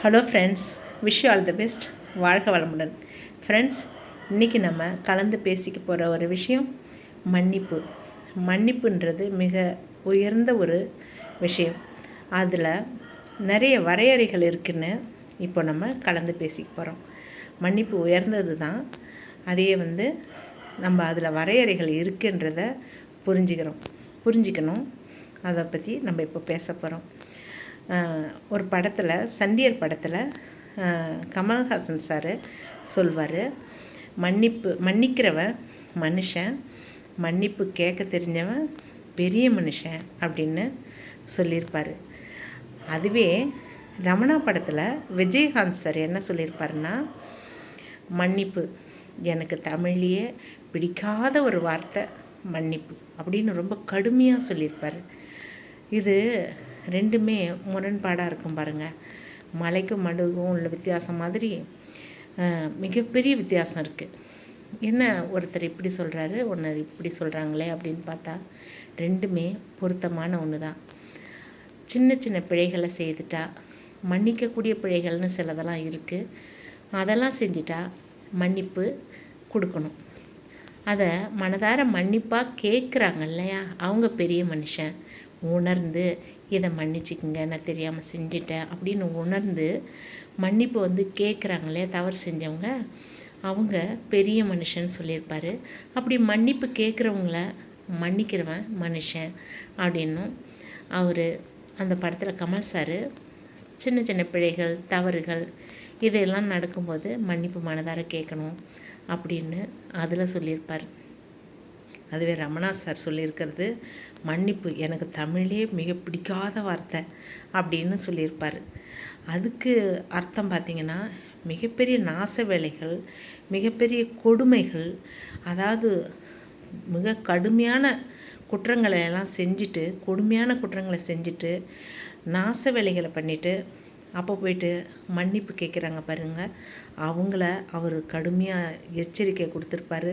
Hello friends wish all the best வாழ்க வளமுடன். Friends இன்றைக்கி நம்ம கலந்து பேசிக்க போகிற ஒரு விஷயம் மன்னிப்பு. மன்னிப்புன்றது மிக உயர்ந்த ஒரு விஷயம். அதில் நிறைய வரையறைகள் இருக்குன்னு இப்போ நம்ம கலந்து பேசிக்க போகிறோம் மன்னிப்பு உயர்ந்தது தான். அதையே வந்து நம்ம அதில் வரையறைகள் இருக்குன்றத புரிஞ்சுக்கிறோம். புரிஞ்சிக்கணும். அதை பற்றி நம்ம இப்போ பேச போகிறோம் ஒரு படத்தில் சண்டியர் படத்தில் கமல்ஹாசன் சார் சொல்வார் மன்னிப்பு மன்னிக்கிறவன் மனுஷன் மன்னிப்பு கேட்க தெரிஞ்சவன் பெரிய மனுஷன் அப்படின்னு சொல்லியிருப்பார். அதுவே ரமணா படத்தில் விஜயகாந்த் சார் என்ன சொல்லியிருப்பாருன்னா மன்னிப்பு எனக்கு தமிழ்லேயே பிடிக்காத ஒரு வார்த்தை மன்னிப்பு அப்படின்னு ரொம்ப கடுமையாக சொல்லியிருப்பார். இது ரெண்டுமே முரண்பாடாக இருக்கும் பாருங்கள் மலைக்கும் மடுகும் உள்ள வித்தியாசம் மாதிரி மிகப்பெரிய வித்தியாசம் இருக்குது என்ன ஒருத்தர் இப்படி சொல்கிறாரு ஒன்று இப்படி சொல்கிறாங்களே அப்படின்னு பார்த்தா ரெண்டுமே பொருத்தமான ஒன்று தான் சின்ன சின்ன பிழைகளை செய்துட்டா மன்னிக்கக்கூடிய பிழைகள்னு சிலதெல்லாம் இருக்குது அதெல்லாம் செஞ்சிட்டா மன்னிப்பு கொடுக்கணும். அதை மனதார மன்னிப்பாக கேட்குறாங்க இல்லையா? அவங்க பெரிய மனுஷன். உணர்ந்து இதை மன்னிச்சிக்கங்க நான் தெரியாமல் செஞ்சிட்டேன் அப்படின்னு உணர்ந்து மன்னிப்பு வந்து கேட்குறாங்களே தவறு செஞ்சவங்க அவங்க பெரிய மனுஷன் சொல்லியிருப்பார். அப்படி மன்னிப்பு கேட்குறவங்கள மன்னிக்கிறவன் மனுஷன் அப்படின்னும் அவர் அந்த படத்தில் கமல் சார் சின்ன சின்ன பிழைகள் தவறுகள் இதையெல்லாம் நடக்கும்போது மன்னிப்பு மனதார கேட்கணும் அப்படின்னு அதில் சொல்லியிருப்பார். அதுவே ரமணா சார் சொல்லியிருக்கிறது மன்னிப்பு எனக்கு தமிழே மிக பிடிக்காத வார்த்தை அப்படின்னு சொல்லியிருப்பார். அதுக்கு அர்த்தம் பார்த்திங்கன்னா மிகப்பெரிய நாச வேலைகள் மிகப்பெரிய கொடுமைகள் அதாவது மிக கடுமையான குற்றங்களை எல்லாம் செஞ்சுட்டு கொடுமையான குற்றங்களை செஞ்சுட்டு நாச வேலைகளை பண்ணிவிட்டு அப்போ போயிட்டு மன்னிப்பு கேட்குறாங்க பாருங்கள் அவங்கள அவர் கடுமையாக எச்சரிக்கை கொடுத்துருப்பாரு.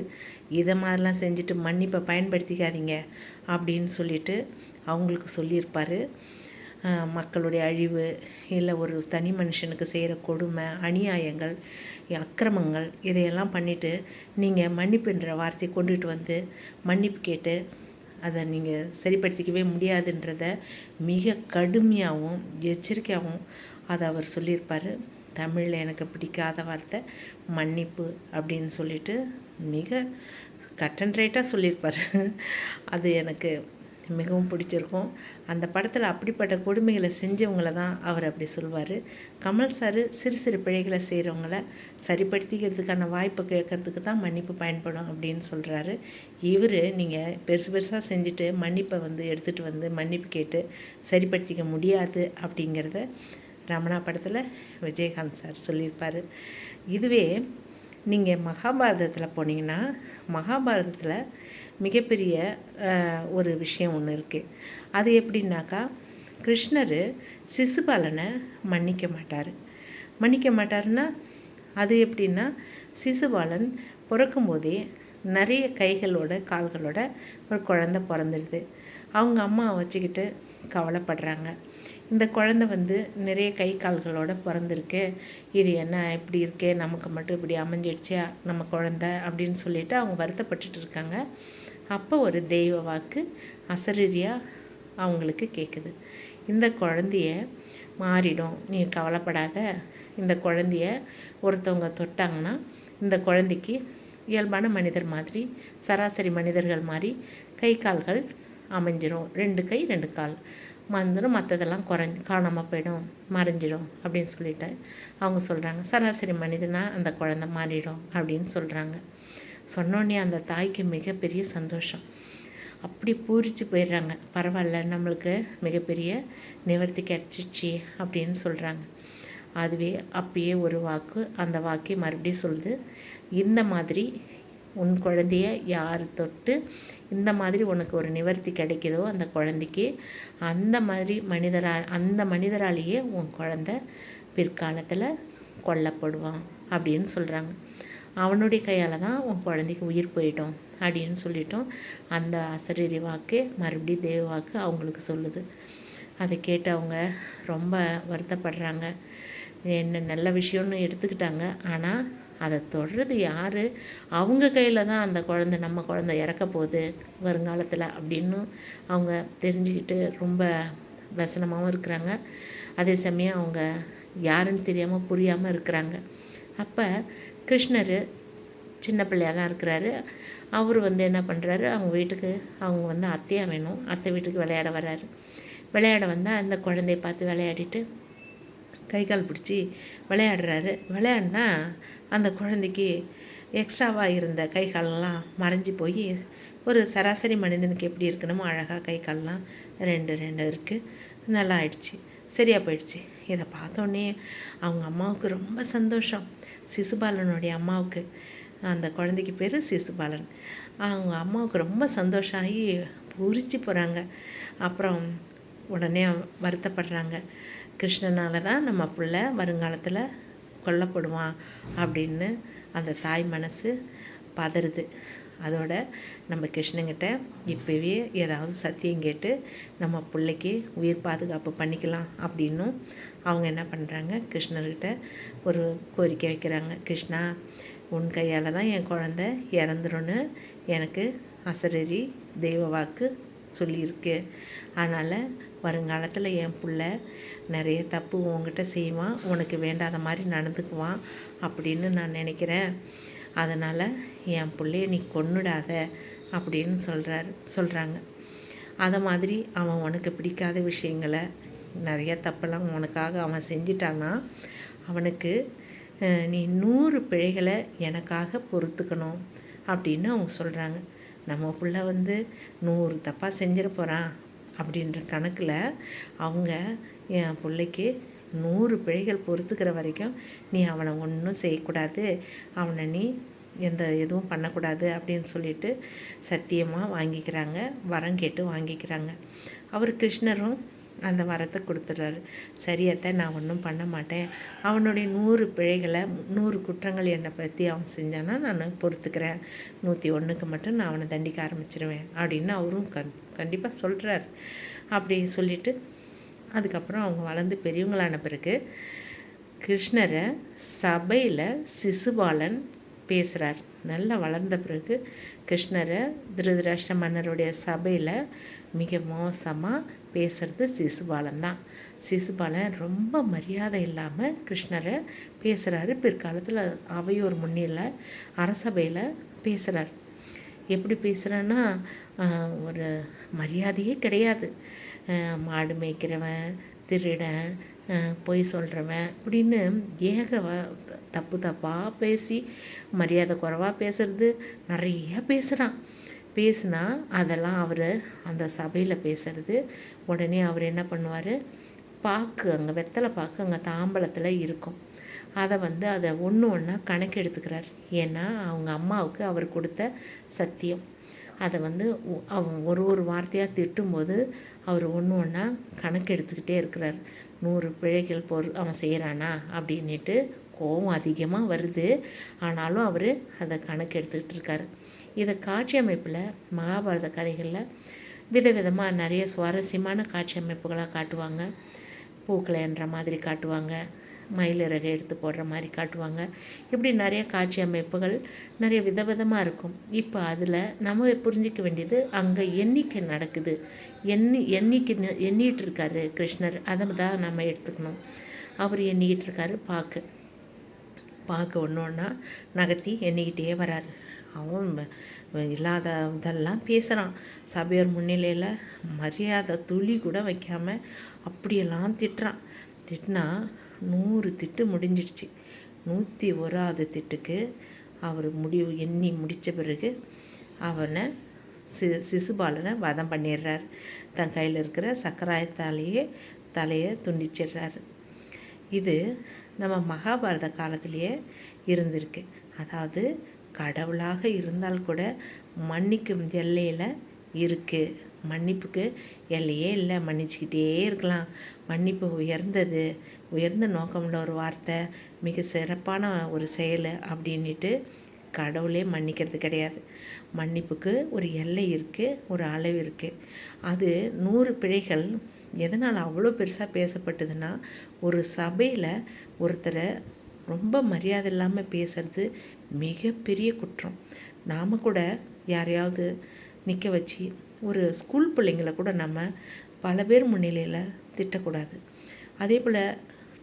இதை மாதிரிலாம் செஞ்சுட்டு மன்னிப்பை பயன்படுத்திக்காதீங்க அப்படின்னு சொல்லிட்டு அவங்களுக்கு சொல்லியிருப்பார். மக்களுடைய அழிவு இல்லை ஒரு தனி மனுஷனுக்கு செய்கிற கொடுமை அநியாயங்கள் அக்கிரமங்கள் இதையெல்லாம் பண்ணிவிட்டு நீங்கள் மன்னிப்புன்ற வார்த்தையை கொண்டுட்டு வந்து மன்னிப்பு கேட்டு அதை நீங்கள் சரிப்படுத்திக்கவே முடியாதுன்றத மிக கடுமையாகவும் எச்சரிக்கையாகவும் அதை அவர் சொல்லியிருப்பார். தமிழில் எனக்கு பிடிக்காத வார்த்தை மன்னிப்பு அப்படின்னு சொல்லிட்டு மிக கட் அண்ட் சொல்லியிருப்பார். அது எனக்கு மிகவும் பிடிச்சிருக்கும். அந்த படத்தில் அப்படிப்பட்ட கொடுமைகளை செஞ்சவங்கள தான் அவர் அப்படி சொல்வார். கமல் சார் சிறு சிறு பிழைகளை செய்கிறவங்கள சரிப்படுத்திக்கிறதுக்கான வாய்ப்பு கேட்கறதுக்கு தான் மன்னிப்பு பயன்படும் அப்படின்னு சொல்கிறாரு இவர் நீங்கள் பெருசு பெருசாக செஞ்சுட்டு மன்னிப்பை வந்து எடுத்துகிட்டு வந்து மன்னிப்பு கேட்டு சரிப்படுத்திக்க முடியாது அப்படிங்கிறத ரமணா படத்தில் விஜயகாந்த் சார் சொல்லியிருப்பார். இதுவே நீங்கள் மகாபாரதத்தில் போனீங்கன்னா மகாபாரதத்தில் மிகப்பெரிய ஒரு விஷயம் ஒன்று இருக்குது அது எப்படின்னாக்கா கிருஷ்ணர் சிசுபாலனை மன்னிக்க மாட்டார். மன்னிக்க மாட்டாருன்னா அது எப்படின்னா சிசுபாலன் பிறக்கும்போதே நிறைய கைகளோட கால்களோட ஒரு குழந்த பிறந்துடுது. அவங்க அம்மா வச்சுக்கிட்டு கவலைப்படுறாங்க. இந்த குழந்தை வந்து நிறைய கை கால்களோட பிறந்திருக்கு. இது என்ன இப்படி இருக்கே நமக்கு மட்டும் இப்படி அமைஞ்சிடுச்சே நம்ம குழந்த அப்படின்னு சொல்லிட்டு அவங்க வருத்தப்பட்டுட்டு இருக்காங்க. அப்போ ஒரு தெய்வ வாக்கு அசரீரியாக அவங்களுக்கு கேட்குது இந்த குழந்தைய மாறிடும் நீ கவலைப்படாத. இந்த குழந்தைய ஒருத்தவங்க தொட்டாங்கன்னா இந்த குழந்தைக்கு இயல்பான மனிதர் மாதிரி சராசரி மனிதர்கள் மாதிரி கை கால்கள் அமைஞ்சிரும். ரெண்டு கை ரெண்டு கால். வந்துடும் மற்றதெல்லாம் குறைஞ்சி காணாமல் போயிடும் மறைஞ்சிடும் அப்படின்னு சொல்லிட்டு அவங்க சொல்கிறாங்க சராசரி மனிதனாக அந்த குழந்த மாறிடும் அப்படின்னு சொல்கிறாங்க சொன்னோடனே அந்த தாய்க்கு மிகப்பெரிய சந்தோஷம். அப்படி பூரிச்சு போயிடுறாங்க. பரவாயில்ல நம்மளுக்கு மிகப்பெரிய நிவர்த்தி கிடச்சிச்சு அப்படின்னு சொல்கிறாங்க அதுவே அப்பயே ஒரு வாக்கு அந்த வாக்கை மறுபடியும் சொல்லுது. இந்த மாதிரி உன் குழந்தைய யார் தொட்டு இந்த மாதிரி உனக்கு ஒரு நிவர்த்தி கிடைக்குதோ அந்த குழந்தைக்கு அந்த மாதிரி மனிதரால் அந்த மனிதராலேயே உன் குழந்த பிற்காலத்தில் கொல்லப்படுவான் அப்படின்னு சொல்கிறாங்க அவனுடைய கையால் தான் உன் குழந்தைக்கு உயிர் போயிட்டோம் அப்படின்னு சொல்லிட்டோம் அந்த அசரீரி வாக்கு மறுபடியும் தேவ வாக்கு அவங்களுக்கு சொல்லுது. அதை கேட்டு அவங்க ரொம்ப வருத்தப்படுறாங்க. என்ன நல்ல விஷயம்னு எடுத்துக்கிட்டாங்க. ஆனால் அதை தொடுறது யார்? அவங்க கையில் தான் அந்த குழந்த நம்ம குழந்த இறக்க போகுது வருங்காலத்தில் அப்படின்னு அவங்க தெரிஞ்சுக்கிட்டு ரொம்ப வசனமாகவும் இருக்கிறாங்க. அதே சமயம் அவங்க யாருன்னு தெரியாமல் புரியாமல் இருக்கிறாங்க. அப்போ கிருஷ்ணர் சின்ன பிள்ளையாக தான் இருக்கிறாரு. அவர் வந்து என்ன பண்ணுறாரு அவங்க வீட்டுக்கு அவங்க வந்து அத்தையாக வேணும். அத்தை வீட்டுக்கு விளையாட வர்றாரு. விளையாட வந்தால் அந்த குழந்தைய பார்த்து விளையாடிட்டு கை கால் பிடிச்சி விளையாடுறாரு. விளையாடினா அந்த குழந்தைக்கு எக்ஸ்ட்ராவாக இருந்த கை காலெல்லாம் மறைஞ்சி போய் ஒரு சராசரி மனிதனுக்கு எப்படி இருக்கணுமோ அழகாக கை கால்லாம் ரெண்டு ரெண்டு இருக்குது நல்லா ஆயிடுச்சு. சரியாக போயிடுச்சு. இதை பார்த்தோன்னே அவங்க அம்மாவுக்கு ரொம்ப சந்தோஷம். சிசுபாலனுடைய அம்மாவுக்கு. அந்த குழந்தைக்கு பேர் சிசுபாலன். அவங்க அம்மாவுக்கு ரொம்ப சந்தோஷம் ஆகி பூரிச்சு போகிறாங்க அப்புறம் உடனே வருத்தப்படுறாங்க. கிருஷ்ணனால் தான் நம்ம பிள்ளை வருங்காலத்தில் கொல்லப்படுவான் அப்படின்னு அந்த தாய் மனசு பதறுது. அதோட நம்ம கிருஷ்ணங்கிட்ட இப்போவே ஏதாவது சத்தியம் கேட்டு நம்ம பிள்ளைக்கு உயிர் பாதுகாப்பு பண்ணிக்கலாம் அப்படின்னும் அவங்க என்ன பண்ணுறாங்க கிருஷ்ணர்கிட்ட ஒரு கோரிக்கை வைக்கிறாங்க. கிருஷ்ணா உன் கையால் தான் என் குழந்த இறந்துருன்னு எனக்கு அசரரி தெய்வ வாக்கு சொல்லியிருக்கு. அதனால் வருங்காலத்தில் என் பிள்ள நிறைய தப்பு உங்ககிட்ட செய்வான் உனக்கு வேண்டாத மாதிரி நடந்துக்குவான் அப்படின்னு நான் நினைக்கிறேன். அதனால் என் பிள்ளைய நீ கொன்னுடாத அப்படின்னு சொல்கிறாரு சொல்கிறாங்க அதை மாதிரி அவன் உனக்கு பிடிக்காத விஷயங்களை நிறைய தப்பெல்லாம் உனக்காக அவன் செஞ்சிட்டான்னா அவனுக்கு நீ நூறு பிழைகளை எனக்காக பொறுத்துக்கணும் அப்படின்னு அவங்க சொல்கிறாங்க நம்ம பிள்ளை வந்து நூறு தப்பாக செஞ்சிட போகிறான் அப்படின்ற கணக்கில் அவங்க என் பிள்ளைக்கு நூறு பிழைகள் பொறுத்துக்கிற வரைக்கும் நீ அவனை ஒன்றும் செய்யக்கூடாது அவனை நீ எந்த எதுவும் பண்ணக்கூடாது அப்படின்னு சொல்லிட்டு சத்தியமாக வாங்கிக்கிறாங்க வரம் கேட்டு வாங்கிக்கிறாங்க. அவர் கிருஷ்ணரும் அந்த வரத்தை கொடுத்துட்றாரு. சரியத்தை நான் ஒன்றும் பண்ண மாட்டேன். அவனுடைய நூறு பிழைகளை நூறு குற்றங்கள் என்னை பற்றி அவன் செஞ்சானா நான் பொறுத்துக்கிறேன். நூற்றி ஒன்றுக்கு மட்டும் நான் அவனை தண்டிக்க ஆரம்பிச்சிருவேன். அப்படின்னு அவரும் கண் கண்டிப்பாக சொல்கிறார் அப்படி சொல்லிவிட்டு அதுக்கப்புறம் அவங்க வளர்ந்து பெரியவங்களான பிறகு கிருஷ்ணரை சபையில் சிசுபாலன் பேசுகிறார் நல்லா வளர்ந்த பிறகு கிருஷ்ணரை திருதராஷ்டிர மன்னருடைய சபையில் மிக மோசமாக பேசுகிறது சிசுபாலன் தான். சிசுபாலன் ரொம்ப மரியாதை இல்லாமல் கிருஷ்ணரை பேசுகிறாரு பிற்காலத்தில் அவையோர் முன்னில் அரசபையில் பேசுகிறார் எப்படி பேசுகிறேன்னா ஒரு மரியாதையே கிடையாது. மாடு மேய்க்கிறவன் திருடன் பொய் சொல்கிறவன் அப்படின்னு ஏக தப்பு தப்பாக பேசி மரியாதை குறைவாக பேசுகிறது நிறைய பேசுகிறான் பேசுனா அதெல்லாம் அவர் அந்த சபையில் பேசுகிறது உடனே அவர் என்ன பண்ணுவார்? பாக்கு அங்கே வெத்தலை பாக்கு அங்கே தாம்பலத்தில் இருக்கும். அதை வந்து அதை ஒன்று ஒன்றா கணக்கு எடுத்துக்கிறார். ஏன்னா அவங்க அம்மாவுக்கு அவர் கொடுத்த சத்தியம். அதை வந்து அவங்க ஒரு ஒரு வார்த்தையாக திட்டும்போது அவர் ஒன்று ஒன்றா கணக்கு எடுத்துக்கிட்டே இருக்கிறார். நூறு பிழைகள் பொரு அவன் செய்கிறானா அப்படின்ட்டு கோபம் அதிகமாக வருது. ஆனாலும் அவர் அதை கணக்கு எடுத்துக்கிட்டு இருக்கார். இதை காட்சி அமைப்பில் மகாபாரத கதைகளில் விதவிதமாக நிறைய சுவாரஸ்யமான காட்சி அமைப்புகளாக காட்டுவாங்க. பூக்களை என்ற மாதிரி காட்டுவாங்க. மயிலிறகை எடுத்து போடுற மாதிரி காட்டுவாங்க. இப்படி நிறைய காட்சி அமைப்புகள் நிறைய விதவிதமாக இருக்கும். இப்போ அதில் நம்ம புரிஞ்சிக்க வேண்டியது அங்கே எண்ணிக்கை நடக்குது? எண்ணி எண்ணிக்கை எண்ணிகிட்டு இருக்காரு கிருஷ்ணர். அதை தான் நம்ம எடுத்துக்கணும். அவர் எண்ணிக்கிட்டு இருக்காரு பாக்கு. பாக்கு ஒன்று ஒன்றா நகர்த்தி எண்ணிக்கிட்டே வராரு. அவன் இல்லாத இதெல்லாம் பேசுகிறான் சபையர் முன்னிலையில் மரியாதை துளி கூட வைக்காமல் அப்படியெல்லாம் திட்டுறான். திட்டினா நூறு திட்டு முடிஞ்சிடுச்சு. நூற்றி ஓராவது திட்டுக்கு அவர் முடிவு எண்ணி முடித்த பிறகு அவனை சி சிசுபாலனை வதம் பண்ணிடுறார். தன் கையில் இருக்கிற சக்கராயத்தாலேயே தலையை துண்டிச்சிடுறாரு. இது நம்ம மகாபாரத காலத்திலேயே இருந்திருக்கு. அதாவது கடவுளாக இருந்தால் கூட மன்னிக்கும் எல்லையில் இருக்குது மன்னிப்புக்கு எல்லையே இல்லை. மன்னிச்சுக்கிட்டே இருக்கலாம். மன்னிப்பு உயர்ந்தது. உயர்ந்த நோக்கம்ல ஒரு வார்த்தை மிக சிறப்பான ஒரு செயல் அப்படின்ட்டு கடவுளே மன்னிக்கிறது கிடையாது. மன்னிப்புக்கு ஒரு எல்லை இருக்குது ஒரு அளவு இருக்குது அது நூறு பிழைகள் எதனால் அவ்வளோ பெருசாக பேசப்பட்டதுன்னா ஒரு சபையில் ஒருத்தரை ரொம்ப மரியாதை இல்லாமல் பேசுறது மிகப்பெரிய குற்றம். நாம் கூட யாரையாவது நிற்க வச்சு ஒரு ஸ்கூல் பிள்ளைங்கள கூட நம்ம பல பேர் முன்னிலையில் திட்டக்கூடாது. அதே போல்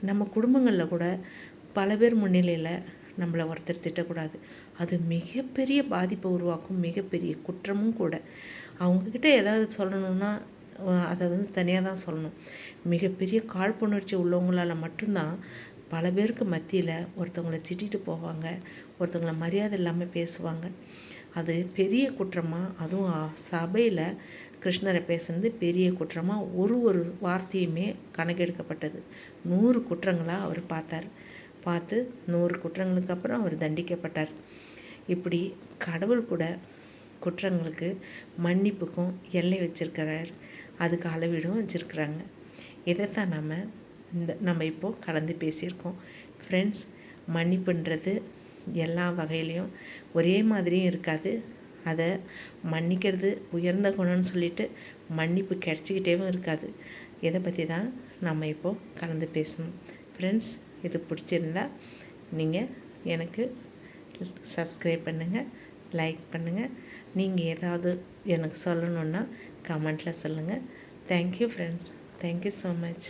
நம்ம குடும்பங்களில் கூட பல பேர் முன்னிலையில் நம்மளை ஒருத்தர் திட்டக்கூடாது. அது மிகப்பெரிய பாதிப்பை உருவாக்கும் மிகப்பெரிய குற்றமும் கூட. அவங்கக்கிட்ட ஏதாவது சொல்லணும்னா அதை வந்து தனியாக தான் சொல்லணும். மிகப்பெரிய காழ்ப்புணர்ச்சி உள்ளவங்களால் மட்டும்தான் பல பேருக்கு மத்தியில் ஒருத்தவங்களை திட்டிட்டு போவாங்க ஒருத்தவங்களை மரியாதை இல்லாமல் பேசுவாங்க. அது பெரிய குற்றமாக அதுவும் சபையில் கிருஷ்ணரை பேசுனது பெரிய குற்றமாக ஒரு ஒரு வார்த்தையுமே கணக்கெடுக்கப்பட்டது. நூறு குற்றங்களாக அவர் பார்த்தார். பார்த்து நூறு குற்றங்களுக்கு அப்புறம் அவர் தண்டிக்கப்பட்டார். இப்படி கடவுள் கூட குற்றங்களுக்கு மன்னிப்புக்கும் எல்லை வச்சிருக்கிறார். அதுக்கு அளவீடும் வச்சுருக்குறாங்க. இதைத்தான் நம்ம இந்த நம்ம இப்போது கலந்து பேசியிருக்கோம். ஃப்ரெண்ட்ஸ் மன்னிப்புன்றது எல்லா வகையிலையும் ஒரே மாதிரியும் இருக்காது. அதை மன்னிக்கிறது உயர்ந்த குணம்னு சொல்லிட்டு மன்னிப்பு கிடச்சிக்கிட்டேவும் இருக்காது. இதை பற்றி தான் நம்ம இப்போது கலந்து பேசணும்? ஃப்ரெண்ட்ஸ் இது பிடிச்சிருந்தா நீங்கள் எனக்கு சப்ஸ்கிரைப் பண்ணுங்கள் லைக் பண்ணுங்கள் நீங்கள் ஏதாவது எனக்கு சொல்லணுன்னா கமெண்ட்டில் சொல்லுங்கள் thank you friends thank you so much